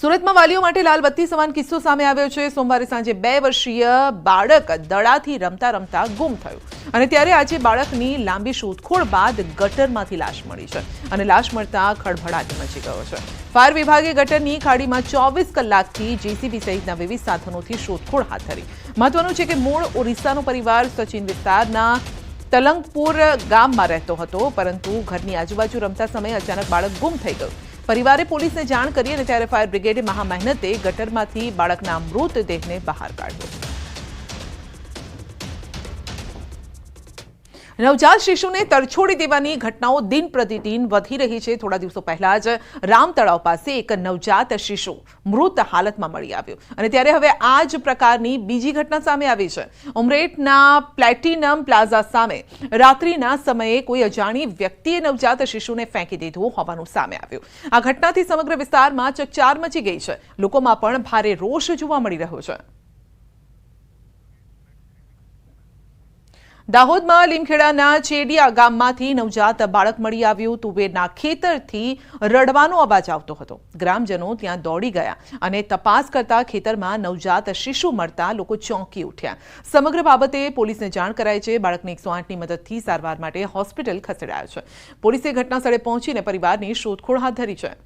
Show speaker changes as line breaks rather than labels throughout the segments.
સુરતમાં વાલીઓ માટે લાલબત્તી સમાન કિસ્સો સામે આવ્યો છે. સોમવારે સાંજે બે વર્ષીય બાળક દડાથી રમતા રમતા ગુમ થયું અને ત્યારે આજે બાળકની લાંબી શોધખોળ બાદ ગટરમાંથી લાશ મળી છે અને લાશ મળતા ખળભળાટ મચી ગયો છે. ફાયર વિભાગે ગટરની ખાડીમાં ચોવીસ કલાકથી જેસીબી સહિતના વિવિધ સાધનોથી શોધખોળ હાથ ધરી. મહત્વનું છે કે મૂળ ઓરિસ્સાનો પરિવાર સચિન વિસ્તારના તલંગપુર ગામમાં રહેતો હતો, પરંતુ ઘરની આજુબાજુ રમતા સમયે અચાનક બાળક ગુમ થઈ ગયું. પરિવારે પોલીસને જાણ કરી અને ત્યારે ફાયર બ્રિગેડે મહા મહેનતે ગટરમાંથી બાળકના મૃતદેહને બહાર કાઢ્યો. નવજાત શિશુને તરછોડી દેવાની ઘટનાઓ દિન પ્રતિદિન વધી રહી છે. થોડા દિવસો પહેલા જ રામ તળાવ પાસે એક નવજાત શિશુ મૃત હાલતમાં મળી આવ્યું. અને ત્યારે હવે આ જ પ્રકારની બીજી ઘટના સામે આવી છે. ઉમરેઠના પ્લેટિનમ પ્લાઝા સામે રાત્રિના સમયે કોઈ અજાણી વ્યક્તિએ નવજાત શિશુને ફેંકી દીધું હોવાનું સામે આવ્યું. આ ઘટનાથી સમગ્ર વિસ્તારમાં ચકચાર મચી ગઈ છે. લોકોમાં પણ ભારે રોષ જોવા મળી રહ્યો છે. દાહોદમાં લીમખેડાના ચેડિયા ગામમાંથી નવજાત બાળક મળી આવ્યું. તુવેરના ખેતરથી રડવાનો અવાજ આવતો હતો. ગ્રામજનો ત્યાં દોડી ગયા અને તપાસ કરતા ખેતરમાં નવજાત શિશુ મળતા લોકો ચોંકી ઉઠ્યા. સમગ્ર બાબતે પોલીસને જાણ કરાઈ છે. બાળકને એકસો આઠની મદદથી સારવાર માટે હોસ્પિટલ ખસેડાયો છે. પોલીસે ઘટના સ્થળે પહોંચીને પરિવારની શોધખોળ હાથ ધરી છે.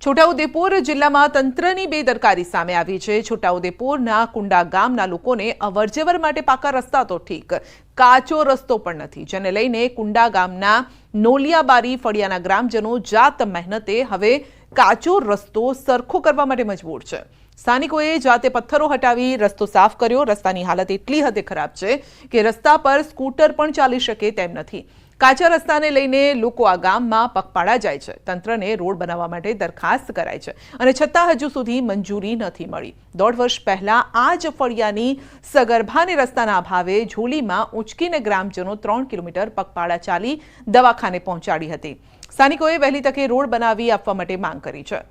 છોટાઉદેપુર જિલ્લામાં તંત્રની બેદરકારી સામે આવી છે. છોટાઉદેપુરના કુંડા ગામના લોકોને અવરજવર માટે પાકા રસ્તા તો ઠીક, કાચો રસ્તો પણ નથી. જેને લઈને કુંડા ગામના નોલિયાબારી ફળિયાના ગ્રામજનો જાત મહેનતે હવે કાચો રસ્તો સરખો કરવા માટે મજબૂર છે. સ્થાનિકોએ જાતે પથ્થરો હટાવી રસ્તો સાફ કર્યો. રસ્તાની હાલત એટલી હદે ખરાબ છે કે રસ્તા પર સ્કૂટર પણ ચાલી શકે તેમ નથી. કાચા રસ્તાને લઈને લોકો આ ગામમાં પગપાળા જાય છે. તંત્રને રોડ બનાવવા માટે દરખાસ્ત કરાય છે અને છતાં હજુ સુધી મંજૂરી નથી મળી. દોઢ વર્ષ પહેલા આ જ ફળિયાની સગર્ભાને રસ્તાના અભાવે ઝોલીમાં ઉંચકીને ગ્રામજનો ત્રણ કિલોમીટર પગપાળા ચાલી દવાખાને પહોંચાડી હતી. સ્થાનિકોએ વહેલી તકે રોડ બનાવી આપવા માટે માંગ કરી છે.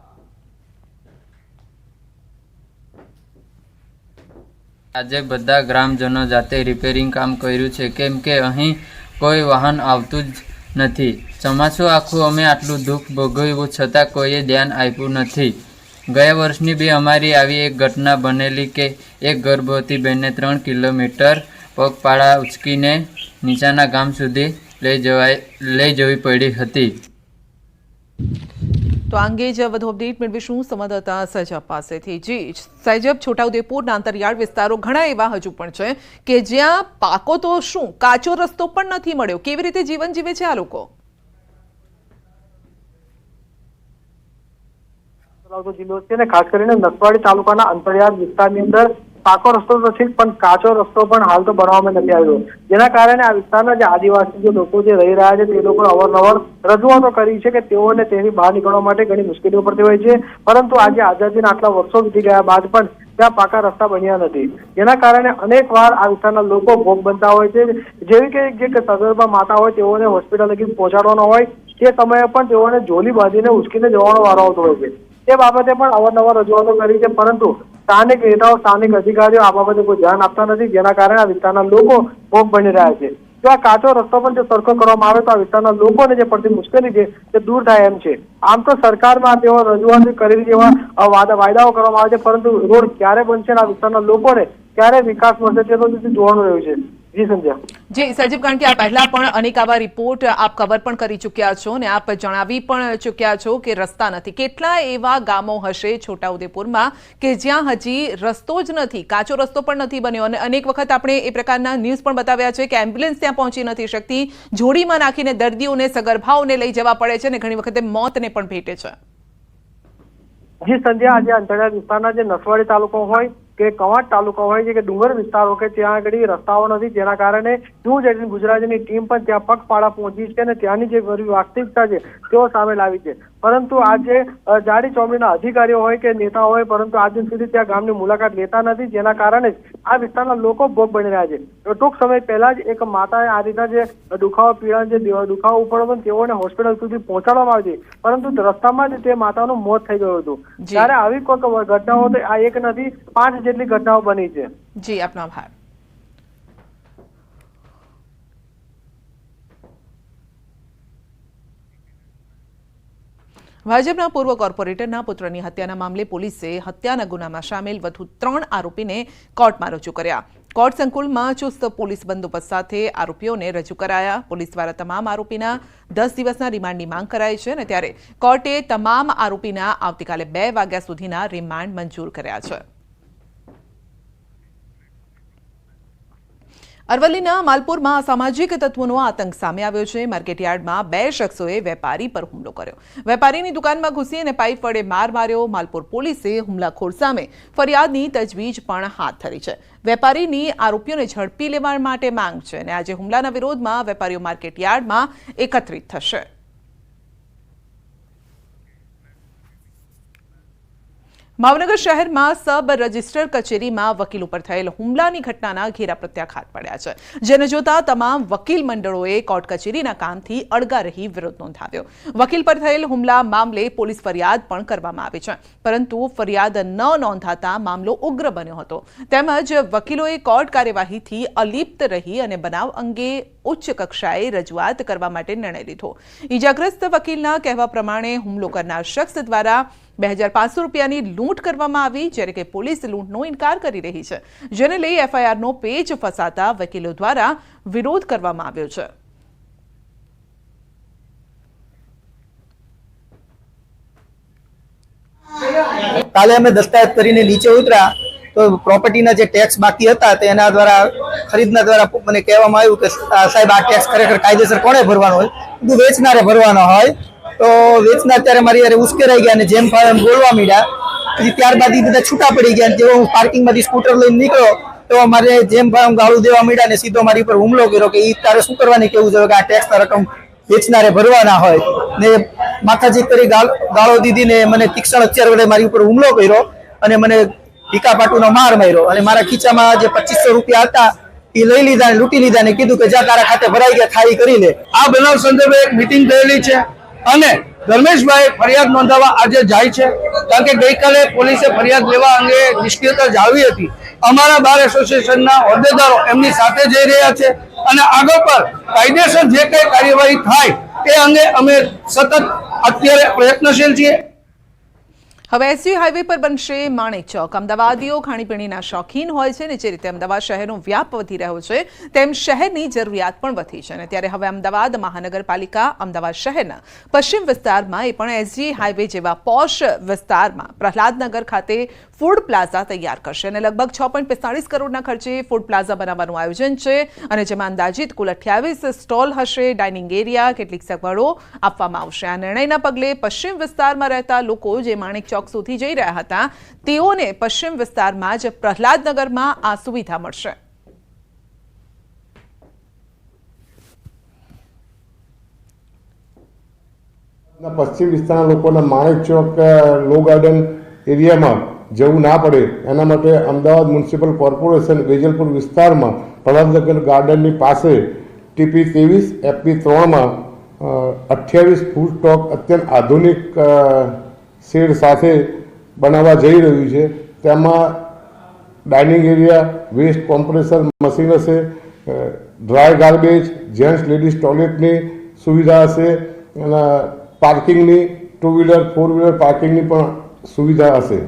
આજે બધા ગ્રામજનો જાતે રિપેરિંગ કામ કર્યું છે. કેમ કે અહીં કોઈ વાહન આવતું જ નથી. ચોમાસું આખું અમે આટલું દુઃખ ભોગવ્યું છતાં કોઈએ ધ્યાન આપ્યું નથી. ગયા વર્ષની બી અમારી આવી એક ઘટના બનેલી કે એક ગર્ભવતી બહેનને ત્રણ કિલોમીટર પગપાળા ઉચકીને નીચાના ગામ સુધી લઈ જવાય, લઈ જવી પડી હતી.
તો આ જ વધુ અપડેટ મેળવીશું સંવાદદાતા સૈજબ પાસેથી. જી, સૈજબ, છોટાઉદેપુરના અંતરિયાળ વિસ્તારો ઘણા એવા હજુ પણ છે કે જ્યાં પાકો તો શું, કાચો રસ્તો પણ નથી મળ્યો. કેવી રીતે જીવન જીવે છે આ લોકો?
જિલ્લો છે અને ખાસ કરીને નસવાડી તાલુકાના અંતરિયાળ વિસ્તારની અંદર પાકો રસ્તો તો છે પણ કાચો રસ્તો પણ હાલ તો બનાવવામાં નથી આવ્યો. જેના કારણે આ વિસ્તારના જે આદિવાસી જે લોકો જે રહી રહ્યા છે, તે લોકો અવારનવાર રજૂઆતો કરી છે કે તેઓને તેની બહાર નીકળવા માટે ઘણી મુશ્કેલીઓ પડતી હોય છે. પરંતુ આજે આઝાદીના આટલા વર્ષો વીતી ગયા બાદ પણ ત્યાં પાકા રસ્તા બન્યા નથી. જેના કારણે અનેક વાર આ વિસ્તારના લોકો ભોગ બનતા હોય છે. જેવી કે જે સગર્ભા માતા હોય, તેઓને હોસ્પિટલ લગી પહોંચાડવાનો હોય. તે સમયે પણ તેઓને જોલી બાંધીને ઉચકીને જવાનો વારો આવતો હોય છે. તે બાબતે પણ અવારનવાર રજૂઆતો કરી છે, પરંતુ સ્થાનિક નેતાઓ, સ્થાનિક અધિકારીઓ આ બાબતે કોઈ ધ્યાન આપતા નથી, જેના કારણે આ વિસ્તારના લોકો ભોગ બની રહ્યા છે. જો આ કાચો રસ્તો પણ જો સરખો કરવામાં આવે તો આ વિસ્તારના લોકોને જે પડતી મુશ્કેલી છે તે દૂર થાય એમ છે. આમ તો સરકારમાં તેઓ રજૂઆત કરી જેવા વાયદાઓ કરવામાં આવે છે, પરંતુ રોડ ક્યારે બનશે આ વિસ્તારના લોકોને ક્યારે વિકાસ મળશે તે તો જોવાનું રહ્યું છે. જી સંધ્યા.
જી સજીવ કારણ કે આ પહેલા પણ અનેક આવા રિપોર્ટ આપ કવર પણ કરી ચૂક્યા છો અને આપ જણાવી પણ ચૂક્યા છો કે રસ્તા નથી. કેટલા એવા ગામો હશે છોટાઉદેપુરમાં કે જ્યાં હજી રસ્તો જ નથી કાચો રસ્તો પણ નથી બન્યો અને અનેક વખત આપણે એ પ્રકારના ન્યૂઝ પણ બતાવ્યા છે કે એમ્બ્યુલન્સ ત્યાં પહોંચી નથી શકતી જોડીમાં નાખીને દર્દીઓને સગર્ભાઓને લઈ જવા પડે છે અને ઘણી વખતે મોતને પણ ભેટે છે.
જી સંધ્યા આજે અંતરિયાળ વિસ્તારના જે નસવાડી તાલુકો હોય કે કવાંટ તાલુકા હોય છે કે ડુંગર વિસ્તારો કે ત્યાં આગળ રસ્તાઓ નથી. જેના કારણે ન્યૂઝ એટીન ગુજરાતીની ટીમ પણ ત્યાં પગપાળા પહોંચી છે અને ત્યાંની જે વાસ્તવિકતા છે તેઓ સામે લાવી છે. પરંતુ આજે જાડી ચોમડીના અધિકારીઓ હોય કે નેતા હોય પરંતુ આજ દિન સુધી ત્યાં ગામની મુલાકાત લેતા નથી. જેના કારણે જ આ વિસ્તારના લોકો ભોગ બની રહ્યા છે. તો ટૂંક સમય પહેલા જ એક માતાએ આ રીતના જે દુખાવો પીડા જે દુખાવો ઉપર પણ તેઓને હોસ્પિટલ સુધી પહોંચાડવામાં આવી હતી. પરંતુ રસ્તામાં જ તે માતાનું મોત થઈ ગયું હતું. ત્યારે આવી કોઈ ઘટનાઓ તો આ એક નથી પાંચ જેટલી ઘટનાઓ બની છે.
જી, આપનો આભાર. ભાજપના પૂર્વ કોર્પોરેટરના પુત્રની હત્યાના મામલે પોલીસે હત્યાના ગુનામાં સામેલ વધુ ત્રણ આરોપીને કોર્ટમાં રજૂ કર્યા. કોર્ટ સંકુલમાં ચુસ્ત પોલીસ બંદોબસ્ત સાથે આરોપીઓને રજૂ કરાયા. પોલીસ દ્વારા તમામ આરોપીના દસ દિવસના રિમાન્ડની માંગ કરાઈ છે અને ત્યારે કોર્ટે તમામ આરોપીના આવતીકાલે બે વાગ્યા સુધીના રિમાન્ડ મંજૂર કર્યા છે. અરવલ્લીના માલપુરમાં સામાજિક તત્વોનો આતંક સામે આવ્યો છે. માર્કેટયાર્ડમાં બે શખ્સોએ વેપારી પર હુમલો કર્યો. વેપારીની દુકાનમાં ઘૂસી અને પાઇપ વડે માર માર્યો. માલપુર પોલીસે હુમલાખોર સામે ફરિયાદની તજવીજ પણ હાથ ધરી છે. વેપારીની આરોપીઓને ઝડપી લેવા માટે માંગ છે અને આજે હુમલાના વિરોધમાં વેપારીઓ માર્કેટયાર્ડમાં એકત્રિત થશે. ભાવનગર શહેરમાં સબ રજિસ્ટર કચેરીમાં વકીલ ઉપર થયેલ હુમલાની ઘટનાના ઘેરા પ્રત્યાઘાત પડ્યા છે. જેને જોતા તમામ વકીલ મંડળોએ કોર્ટ કચેરીના કામથી અળગા રહી વિરોધ નોંધાવ્યો. વકીલ પર થયેલ હુમલા મામલે પોલીસ ફરિયાદ પણ કરવામાં આવી છે. પરંતુ ફરિયાદ ન નોંધાતા મામલો ઉગ્ર બન્યો હતો. તેમજ વકીલોએ કોર્ટ કાર્યવાહીથી અલિપ્ત રહી અને બનાવ અંગે ઉચ્ચ કક્ષાએ રજૂઆત કરવા માટે નિર્ણય લીધો. ઈજાગ્રસ્ત વકીલના કહેવા પ્રમાણે હુમલો કરનાર શખ્સ દ્વારા બે હજાર પાંચસો રૂપિયાની લૂંટ કરવામાં આવી, જ્યારે કે પોલીસ લૂંટનો ઇનકાર કરી રહી છે. જેને લઈ એફઆઈઆરનો પેજ ફસાતા વકીલો દ્વારા વિરોધ કરવામાં આવ્યો છે.
કાલે અમે દસ્તાવેજ કરીને નીચે ઉતર્યા, તો પ્રોપર્ટીના જે ટેક્સ બાકી હતા, તે એના દ્વારા, ખરીદના દ્વારા મને કહેવામાં આવ્યું કે સાહેબ, આ ટેક્સ ખરેખર કાયદેસર કોણે ભરવાનો હોય? બધું વેચનારે ભરવાનો હોય તો વેચના ત્યારે મારી યારે ઉશ્કેરાઈ ગયા અને જેમ ફાવે એમ બોલવા માંડ્યા. પછી ત્યારબાદ એ બધા છૂટા પડી ગયા જેવો હું પાર્કિંગમાંથી સ્કૂટર લઈને નીકળ્યો, તો મારે જેમ એમ ગાળું દેવા માંડ્યા અને સીધો મારી ઉપર હુમલો કર્યો કે એ તારે શું કરવાની કેવું જોઈએ કે આ ટેક્સના રકમ વેચનારે ભરવાના હોય. ને માથાજી કરી ગાળ- દીધી ને મને તીક્ષણ અત્યાર વડે મારી ઉપર હુમલો કર્યો અને મને ભીકા પાટુનો માર માર્યો. અને મારા ખીચામાં જે પચીસો રૂપિયા હતા એ લઈ લીધા લૂંટી લીધા ને કીધું કે જા તારા ખાતે ભરાઈ ગયા ઈ કરી લે.
આ બનાવ સંદર્ભે એક મિટિંગ થયેલી છે. અને ધર્મેશભાઈ ફરિયાદ નોંધાવવા આજે જાય છે. કારણ કે ગઈકાલે પોલીસે ફરિયાદ લેવા અંગે નિષ્ક્રિયતા જાળવી હતી. અમારા બાર એસોસિએશનના હોદ્દેદારો એમની સાથે જઈ રહ્યા છે અને આગળ પર કાયદેસર જે કઈ કાર્યવાહી થાય તે અંગે અમે સતત અત્યારે પ્રયત્નશીલ છીએ.
હવે એસજી હાઈવે પર બનશે માણેક ચોક. અમદાવાદીઓ ખાણીપીણીના શોખીન હોય છે ને જે રીતે અમદાવાદ શહેરનો વ્યાપ વધી રહ્યો છે, તેમ શહેરની જરૂરિયાત પણ વધી છે. અને ત્યારે હવે અમદાવાદ મહાનગરપાલિકા અમદાવાદ શહેરના પશ્ચિમ વિસ્તારમાં એ પણ એસજી હાઈવે જેવા પોશ વિસ્તારમાં પ્રહલાદનગર ખાતે ફૂડ પ્લાઝા તૈયાર કરશે. અને લગભગ છ પોઈન્ટ પિસ્તાળીસ કરોડના ખર્ચે ફૂડ પ્લાઝા બનાવવાનું આયોજન છે અને જેમાં અંદાજિત કુલ અઠ્યાવીસ સ્ટોલ હશે. ડાઇનિંગ એરિયા, કેટલીક સગવડો આપવામાં આવશે. આ નિર્ણયના પગલે પશ્ચિમ વિસ્તારમાં રહેતા લોકો જે માણેક ચોક સુધી જઈ રહ્યા હતા. તેઓને પશ્ચિમ વિસ્તારમાં જ પ્રહલાદનગરમાં આ સુવિધા મળશે.
પશ્ચિમ વિસ્તારના લોકોના માણેક ચોક લો ગાર્ડન એરિયામાં જવું ના પડે. એના માટે અમદાવાદ મ્યુનિસિપલ કોર્પોરેશન વેજલપુર વિસ્તારમાં પ્રહલાદનગર ગાર્ડનની પાસે ટીપી ત્રેવીસ એપી ત્રણમાં અઠ્યાવીસ ફૂડ સ્ટોક અત્યંત આધુનિક શેડ સાથે બનાવવા જઈ રહ્યું છે. તેમાં dining area, waste compressor machine હશે ડ્રાય ગાર્બેજ, જેન્ટ્સ લેડીઝ ટોયલેટની સુવિધા હશે, અને પાર્કિંગની ટુ વ્હીલર ફોર વ્હીલર પાર્કિંગની પણ સુવિધા હશે.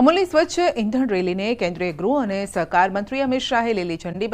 અમૂલની સ્વચ્છ ઇંધણ રેલીને કેન્દ્રીય ગૃહ અને સહકાર મંત્રી અમિત શાહે લીલી ઝંડી